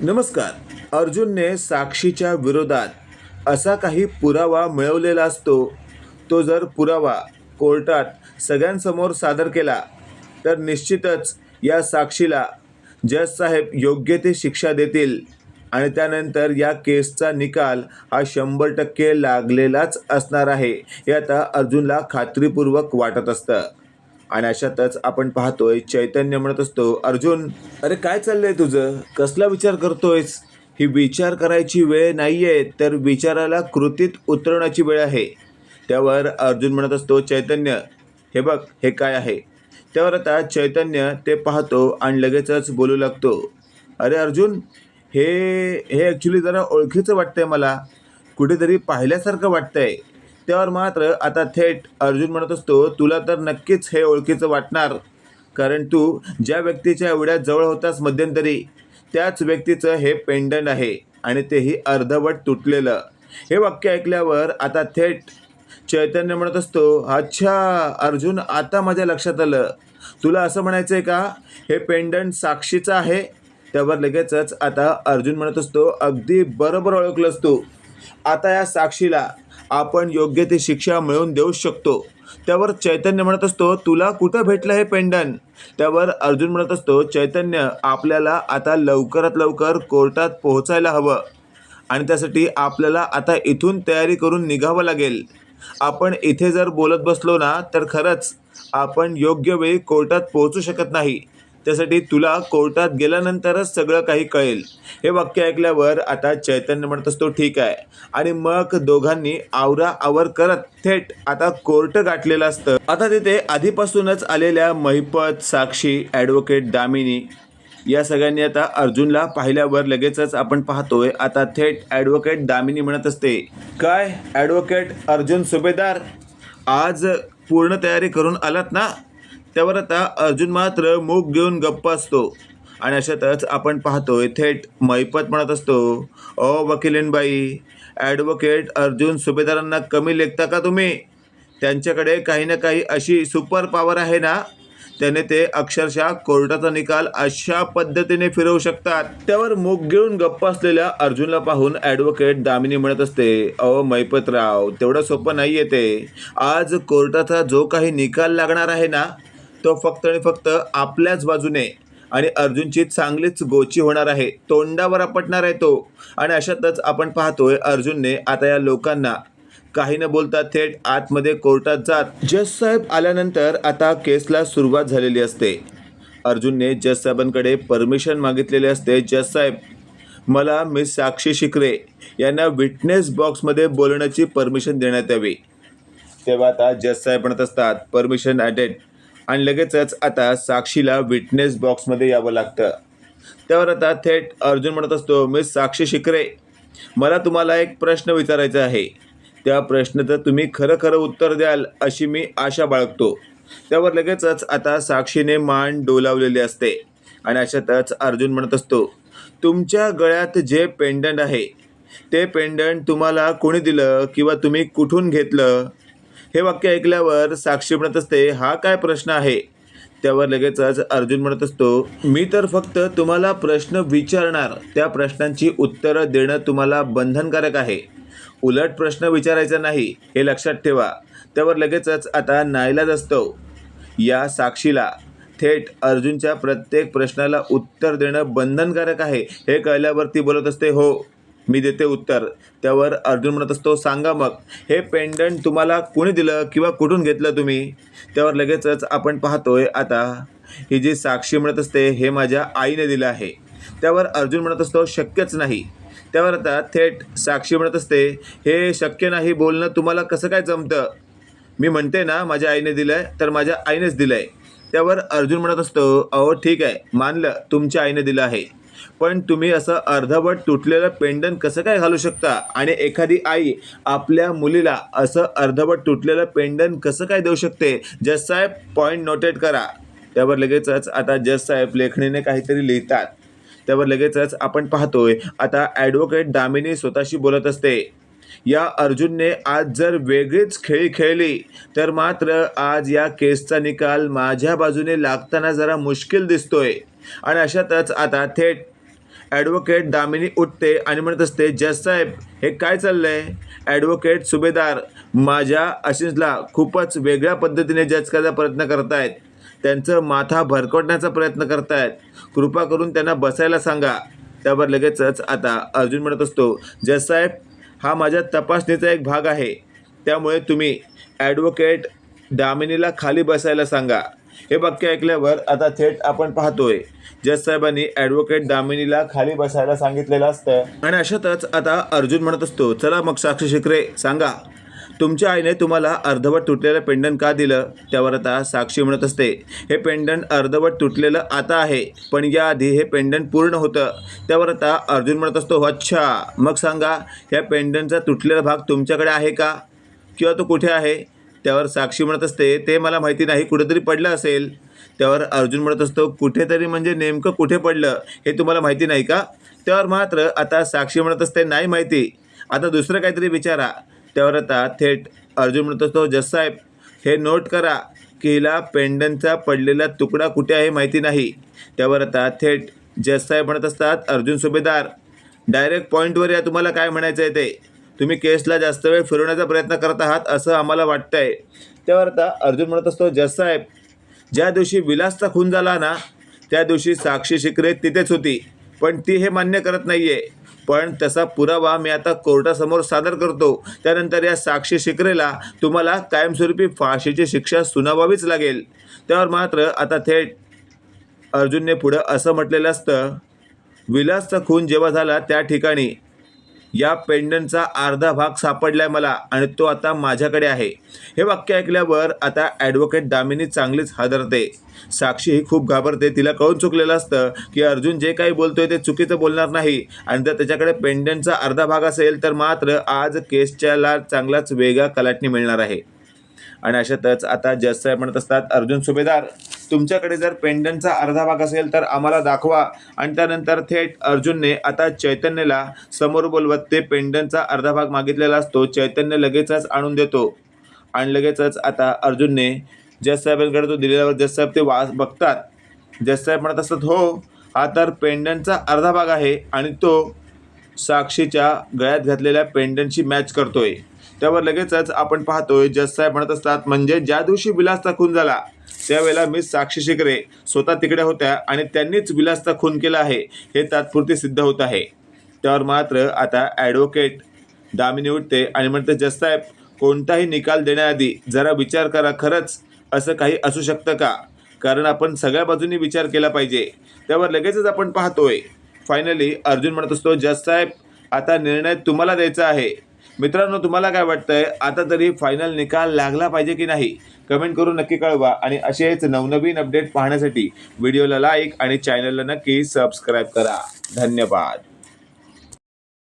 नमस्कार. अर्जुनने साक्षीच्या विरोधात असा काही पुरावा मिळवलेला असतो तो जर पुरावा कोर्टात सगळ्यांसमोर सादर केला तर निश्चितच या साक्षीला जज साहेब योग्य ते शिक्षा देतील आणि त्यानंतर या केसचा निकाल हा शंभर टक्के लागलेलाच असणार आहे हे आता अर्जुनला खात्रीपूर्वक वाटत असतं. आणि अशातच आपण पाहतोय चैतन्य म्हणत असतो अर्जुन अरे काय चाललंय तुझं? कसला विचार करतोयस? ही विचार करायची वेळ नाहीये तर विचाराला कृतीत उतरवण्याची वेळ आहे. त्यावर अर्जुन म्हणत असतो चैतन्य हे बघ हे काय आहे? त्यावर आता चैतन्य ते पाहतो आणि लगेचच बोलू लागतो अरे अर्जुन हे हे ॲक्च्युली जरा ओळखीचं वाटतंय मला. कुठेतरी पाहिल्यासारखं वाटतंय. त्यावर मात्र आता थेट अर्जुन म्हणत असतो तुला तर नक्कीच हे ओळखीचं वाटणार कारण तू ज्या व्यक्तीच्या एवढ्या जवळ होतास मध्यंतरी त्याच व्यक्तीचं हे पेंडंट आहे आणि तेही अर्धवट तुटलेलं. हे वाक्य ऐकल्यावर आता थेट चैतन्य म्हणत असतो अच्छा अर्जुन आता माझ्या लक्षात आलं. तुला असं म्हणायचं आहे का? हे पेंडंट साक्षीचं आहे? त्यावर लगेचच आता अर्जुन म्हणत असतो अगदी बरोबर ओळखलंस तू. आता या साक्षीला आपण योग्य ती शिक्षा मिळवून देऊ शकतो. त्यावर चैतन्य म्हणत असतो तुला कुठं भेटलं हे पेंडन? त्यावर अर्जुन म्हणत असतो चैतन्य आपल्याला आता लवकरात लवकर कोर्टात पोहोचायला हवं आणि त्यासाठी आपल्याला आता इथून तयारी करून निघावं लागेल. आपण इथे जर बोलत बसलो ना तर खरंच आपण योग्य वेळी कोर्टात पोहोचू शकत नाही. त्यासाठी तुला कोर्टात गेल्यानंतरच सगळं काही कळेल. हे वाक्य ऐकल्यावर आता चैतन्य म्हणत असतो ठीक आहे. आणि मग दोघांनी आवरा आवर करत थेट आता कोर्ट गाठलेलं असतं. आता तिथे आधीपासूनच आलेल्या महिपत साक्षी ॲडव्होकेट दामिनी या सगळ्यांनी आता अर्जुनला पाहिल्यावर लगेचच आपण पाहतोय आता थेट ॲडव्होकेट दामिनी म्हणत असते काय ॲडव्होकेट अर्जुन सुभेदार? आज पूर्ण तयारी करून आलात ना? त्यावर आता अर्जुन मात्र मूग घेऊन गप्प असतो. आणि अशातच आपण पाहतोय थेट मैपत म्हणत असतो. ओ वकिलीनबाई ॲडव्होकेट अर्जुन सुभेदारांना कमी लेखता का तुम्ही? त्यांच्याकडे काही ना काही अशी सुपर पॉवर आहे ना? त्याने ते अक्षरशः कोर्टाचा निकाल अशा पद्धतीने फिरवू शकतात. त्यावर मूग घेऊन गप्प असलेल्या अर्जुनला पाहून ॲडव्होकेट दामिनी म्हणत असते अहो मैपतराव तेवढं सोपं नाही येते आज कोर्टाचा जो काही निकाल लागणार आहे ना तो फक्त आणि फक्त आपल्याच बाजूने आणि अर्जुनची चांगलीच गोची होणार आहे. तोंडावर आपटणार आहे तो. आणि अशातच आपण पाहतोय अर्जुनने आता या लोकांना काही न बोलता थेट आतमध्ये कोर्टात जात जज साहेब आल्यानंतर आता केसला सुरुवात झालेली असते. अर्जुनने जज साहेबांकडे परमिशन मागितलेले असते. जज साहेब मला मिस साक्षी शिकरे यांना विटनेस बॉक्समध्ये बोलण्याची परमिशन देण्यात यावी. तेव्हा आता जज साहेब म्हणत असतात परमिशन अटेंड आणि लगेचच आता साक्षीला विटनेस बॉक्समध्ये यावं लागतं. त्यावर आता थेट अर्जुन म्हणत असतो मिस साक्षी शिकरे मला तुम्हाला एक प्रश्न विचारायचा आहे. त्या प्रश्नाचं तुम्ही खरं खरं उत्तर द्याल अशी मी आशा बाळगतो. त्यावर लगेचच आता साक्षीने मान डोलावलेली असते. आणि अशातच अर्जुन म्हणत असतो तुमच्या गळ्यात जे पेंडंट आहे ते पेंडंट तुम्हाला कोणी दिलं किंवा तुम्ही कुठून घेतलं? हे वाक्य ऐकल्यावर साक्षी म्हणत असते हा काय प्रश्न आहे? त्यावर लगेचच अर्जुन म्हणत असतो मी तर फक्त तुम्हाला प्रश्न विचारणार. त्या प्रश्नांची उत्तरं देणं तुम्हाला बंधनकारक आहे. उलट प्रश्न विचारायचा नाही हे लक्षात ठेवा. त्यावर लगेचच आता नाईलाज असतो. या साक्षीला थेट अर्जुनच्या प्रत्येक प्रश्नाला उत्तर देणं बंधनकारक आहे हे कळल्यावर ती बोलत असते हो मी देते उत्तर. त्यावर अर्जुन म्हणत असतो सांगा मग हे पेंडंट तुम्हाला कोणी दिलं किंवा कुठून घेतलं तुम्ही? त्यावर लगेचच आपण पाहतोय आता ही जी साक्षी म्हणत असते हे माझ्या आईने दिलं आहे. त्यावर अर्जुन म्हणत असतो शक्यच नाही. त्यावर आता थेट साक्षी म्हणत असते हे शक्य नाही बोलणं तुम्हाला कसं काय जमतं? मी म्हणते ना माझ्या आईने दिलं आहे तर माझ्या आईनेच दिलं आहे त्यावर अर्जुन म्हणत असतो अहो ठीक आहे मानलं तुमच्या आईने दिलं आहे. पण तुम्ही असं अर्धवट तुटलेलं पेंडन कसं काय घालू शकता? आणि एखादी आई आपल्या मुलीला असं अर्धवट तुटलेलं पेंडन कसं काय देऊ शकते? जस साहेब पॉईंट नोटेड करा. त्यावर लगेचच आता जस साहेब लेखणीने काहीतरी लिहितात. त्यावर लगेचच आपण पाहतोय आता ॲडव्होकेट दामिनी स्वतःशी बोलत असते. या अर्जुनने आज जर वेगळीच खेळी खेळली तर मात्र आज या केसचा निकाल माझ्या बाजूने लागताना जरा मुश्किल दिसतोय. आणि अशातच आता थेट ॲडव्होकेट दामिनी उठते आणि म्हणत असते जज साहेब हे काय चाललंय? ॲडव्होकेट सुभेदार माझ्या अशिषला खूपच वेगळ्या पद्धतीने जज करायचा प्रयत्न करतायत. त्यांचं माथा भरकटण्याचा प्रयत्न करतायत. कृपा करून त्यांना बसायला सांगा. त्यावर लगेचच आता अर्जुन म्हणत असतो जज साहेब हा माझ्या तपासणीचा एक भाग आहे. त्यामुळे तुम्ही ॲडव्होकेट दामिनीला खाली बसायला सांगा. हे वाक्य ऐकल्यावर आता थेट आपण पाहतोय. जज साहेबांनी ॲडव्होकेट दामिनीला खाली बसायला सांगितलेलं असतं. आणि अशातच आता अर्जुन म्हणत असतो चला मग साक्षी शिकरे सांगा. तुमच्या आईने तुम्हाला अर्धवट तुटलेलं पेंडन का दिलं? त्यावर आता साक्षी म्हणत असते हे पेंडंट अर्धवट तुटलेलं आता आहे पण याआधी हे पेंडंट पूर्ण होतं. त्यावर आता अर्जुन म्हणत असतो अच्छा मग सांगा ह्या पेंडंटचा तुटलेला भाग तुमच्याकडे आहे का? किंवा तो कुठे आहे? त्यावर साक्षी म्हणत असते ते मला माहिती नाही कुठेतरी पडलं असेल. त्यावर अर्जुन म्हणत असतो कुठेतरी म्हणजे नेमकं कुठे पडलं हे तुम्हाला माहिती नाही का? त्यावर मात्र आता साक्षी म्हणत असते नाही माहिती. आता दुसरं काहीतरी विचारा. त्यावर आता थेट अर्जुन म्हणत असतो जस साहेब हे नोट करा की हिला पेंडनचा पडलेला तुकडा कुठे आहे माहिती नाही. त्यावर आता थेट जससाहेब म्हणत असतात अर्जुन सुभेदार डायरेक्ट पॉईंटवर या तुम्हाला काय म्हणायचं आहे ते? तुम्ही केसला जास्त वेळ फिरवण्याचा प्रयत्न करत आहात असं आम्हाला वाटतं आहे त्यावर आता अर्जुन म्हणत असतो जज साहेब ज्या दिवशी विलासचा खून झाला ना त्या दिवशी साक्षी शिकरे तिथेच होती. पण ती हे मान्य करत नाही आहे पण तसा पुरावा मी आता कोर्टासमोर सादर करतो. त्यानंतर या साक्षी शिकरेला तुम्हाला कायमस्वरूपी फाशीची शिक्षा सुनावावीच लागेल. त्यावर मात्र आता थेट अर्जुनने पुढं असं म्हटलेलं असतं. विलासचा खून जेव्हा झाला त्या ठिकाणी या पेंडंटचा अर्धा भाग सापडलाय मला आणि तो आता माझ्याकडे आहे. हे वाक्य ऐकल्यावर आता ॲडव्होकेट दामिनी चांगलीच हादरते. साक्षी ही खूप घाबरते. तिला कळून चुकलेलं असतं की अर्जुन जे काही बोलतोय ते चुकीचं बोलणार नाही. आणि जर त्याच्याकडे पेंडंटचा अर्धा भाग असेल तर मात्र आज केसच्याला चांगलाच वेगळा कलाटणी मिळणार आहे. आणि अशातच आता जज साहेब म्हणत असतात अर्जुन सुभेदार तुमच्याकडे जर पेंडनचा अर्धा भाग असेल तर आम्हाला दाखवा. आणि त्यानंतर थेट अर्जुनने आता चैतन्यला समोर बोलवत ते पेंडनचा अर्धा भाग मागितलेला असतो चैतन्य लगेचच आणून देतो. आणि लगेचच आता अर्जुनने जज तो दिलेल्यावर जजसाहेब ते वास बघतात. जज म्हणत असतात हो हा तर पेंडनचा अर्धा भाग आहे आणि तो साक्षीच्या गळ्यात घातलेल्या पेंडनशी मॅच करतोय. त्यावर लगेचच आपण पाहतोय जस साहेब म्हणत असतात म्हणजे ज्या दिवशी विलासचा खून झाला त्यावेळेला मिस साक्षी शिकरे स्वतः तिकडे होत्या आणि त्यांनीच विलासचा खून केला आहे हे तात्पुरते सिद्ध होत आहे. त्यावर मात्र आता ॲडव्होकेट दामिनी उठते आणि म्हणते जज साहेब कोणताही निकाल देण्याआधी जरा विचार करा खरंच असं काही असू शकतं का? कारण आपण सगळ्या बाजूनी विचार केला पाहिजे. त्यावर लगेचच आपण पाहतोय फायनली अर्जुन म्हणत असतो जज साहेब आता निर्णय तुम्हाला द्यायचा आहे मित्रांनो तुम्हाला काय वाटतंय? आता तरी फायनल निकाल लागला पाहिजे की नाही? कमेंट करून नक्की कळवा आणि असेच नवनवीन अपडेट पाहण्यासाठी व्हिडिओला लाईक आणि चॅनलला नक्की सबस्क्राईब करा. धन्यवाद.